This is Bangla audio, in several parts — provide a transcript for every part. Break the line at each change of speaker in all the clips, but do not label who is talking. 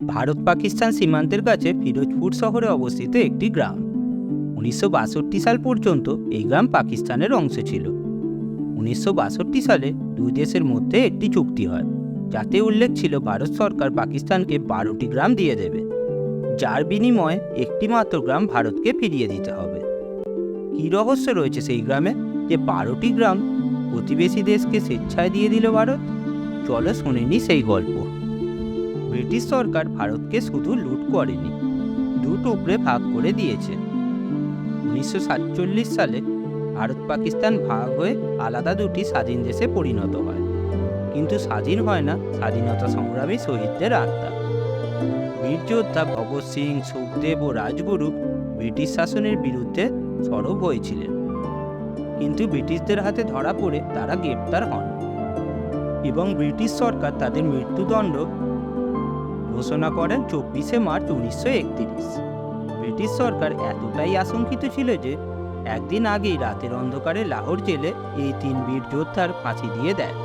ভারত পাকিস্তান সীমান্তের কাছে ফিরোজপুর শহরে অবস্থিত একটি গ্রাম। উনিশশো বাষট্টি সাল পর্যন্ত এই গ্রাম পাকিস্তানের অংশ ছিল। উনিশশো বাষট্টি সালে দুই দেশের মধ্যে একটি চুক্তি হয়, যাতে উল্লেখ ছিল ভারত সরকার পাকিস্তানকে বারোটি গ্রাম দিয়ে দেবে, যার বিনিময়ে একটি মাত্র গ্রাম ভারতকে ফিরিয়ে দিতে হবে। কী রহস্য রয়েছে সেই গ্রামে? যে বারোটি গ্রাম প্রতিবেশী দেশকে স্বেচ্ছায় দিয়ে দিল ভারত? চলো শুনিনি সেই গল্প। ব্রিটিশ সরকার ভারতকে শুধু লুট করেনি দু টুকরে ভাগ করে দিয়েছে। উনিশশো সাতচল্লিশ সালে ভারত পাকিস্তান ভাগ হয়ে আলাদা দুটি স্বাধীন দেশে পরিণত হয়। কিন্তু স্বাধীন হয় না, স্বাধীনতা সংগ্রামী শহীদদের আত্মা। বীর যোদ্ধা ভগৎ সিং, সুখদেব ও রাজগুরু ব্রিটিশ শাসনের বিরুদ্ধে সরব হয়েছিলেন। কিন্তু ব্রিটিশদের হাতে ধরা পড়ে তারা গ্রেপ্তার হন এবং ব্রিটিশ সরকার তাদের মৃত্যুদণ্ড ঘোষণা করেন চব্বিশে মার্চ উনিশশো একত্রিশ। ব্রিটিশ সরকার এতটাই আশঙ্কিত ছিল যে, একদিন আগেই রাতের অন্ধকারে লাহোর জেলে এই তিন বীর যোদ্ধার ফাঁসি দিয়ে দেয়।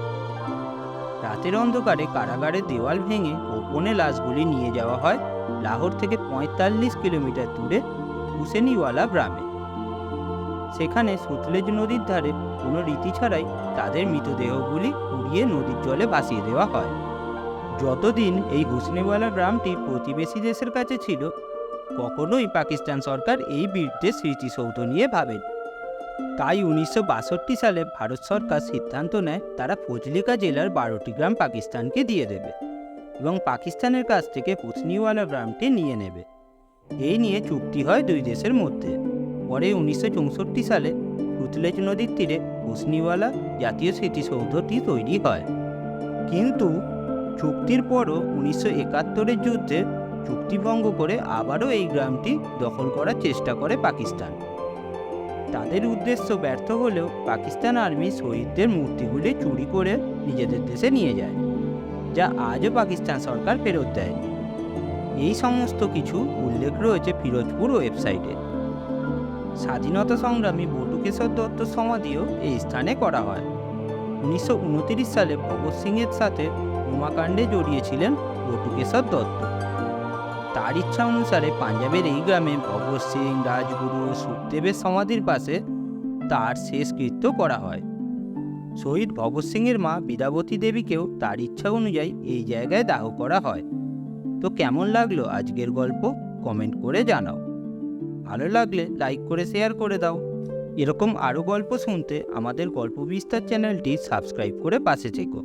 রাতের অন্ধকারে কারাগারের দেওয়াল ভেঙে গোপনে লাশগুলি নিয়ে যাওয়া হয় লাহোর থেকে পঁয়তাল্লিশ কিলোমিটার দূরে হুসেনিওয়ালা গ্রামে। সেখানে সতলেজ নদীর ধারে কোনো রীতি ছাড়াই তাদের মৃতদেহগুলি উড়িয়ে নদীর জলে ভাসিয়ে দেওয়া হয়। যতদিন এই হুসনেওয়ালা গ্রামটি প্রতিবেশী দেশের কাছে ছিল, কখনোই পাকিস্তান সরকার এই বীরদের স্মৃতিসৌধ নিয়ে ভাবেন। তাই উনিশশো বাষট্টি সালে ভারত সরকার সিদ্ধান্ত নেয়, তারা ফজলিকা জেলার বারোটি গ্রাম পাকিস্তানকে দিয়ে দেবে এবং পাকিস্তানের কাছ থেকে হুসনিওয়ালা গ্রামটি নিয়ে নেবে। এই নিয়ে চুক্তি হয় দুই দেশের মধ্যে। পরে উনিশশো চৌষট্টি সালে সুতলেজ নদীর তীরে হুসনিওয়ালা জাতীয় স্মৃতিসৌধটি তৈরি হয়। কিন্তু চুক্তির পরও উনিশশো একাত্তরের যুদ্ধে চুক্তিভঙ্গ করে আবারও এই গ্রামটি দখল করার চেষ্টা করে পাকিস্তান। তাদের উদ্দেশ্য ব্যর্থ হলেও পাকিস্তান আর্মি শহীদদের মূর্তিগুলি চুরি করে নিজেদের দেশে নিয়ে যায়, যা আজও পাকিস্তান সরকার ফেরত দেয় এই সমস্ত কিছু উল্লেখ রয়েছে ফিরোজপুর ওয়েবসাইটে। স্বাধীনতা সংগ্রামী বটুকেশ্বর দত্ত সমাধিও এই স্থানে করা হয়। উনিশশো সালে ভগৎ সিংয়ের সাথে উমাকাণ্ডে জড়িয়েছিলেন বটুকেশ্বর দত্ত। তার ইচ্ছা অনুসারে পাঞ্জাবের এই গ্রামে ভগৎ সিং, রাজগুরু, সুখদেবের সমাধির পাশে তার শেষকৃত্য করা হয়। শহীদ ভগৎ সিংয়ের মা বীরাবতী দেবীকেও তার ইচ্ছা অনুযায়ী এই জায়গায় দাহ করা হয়। তো কেমন লাগল আজকের গল্প? কমেন্ট করে জানাও। ভালো লাগলে লাইক করে শেয়ার করে দাও। এরকম আরও গল্প শুনতে আমাদের গল্প বিস্তার চ্যানেলটি সাবস্ক্রাইব করে পাশে থেকো।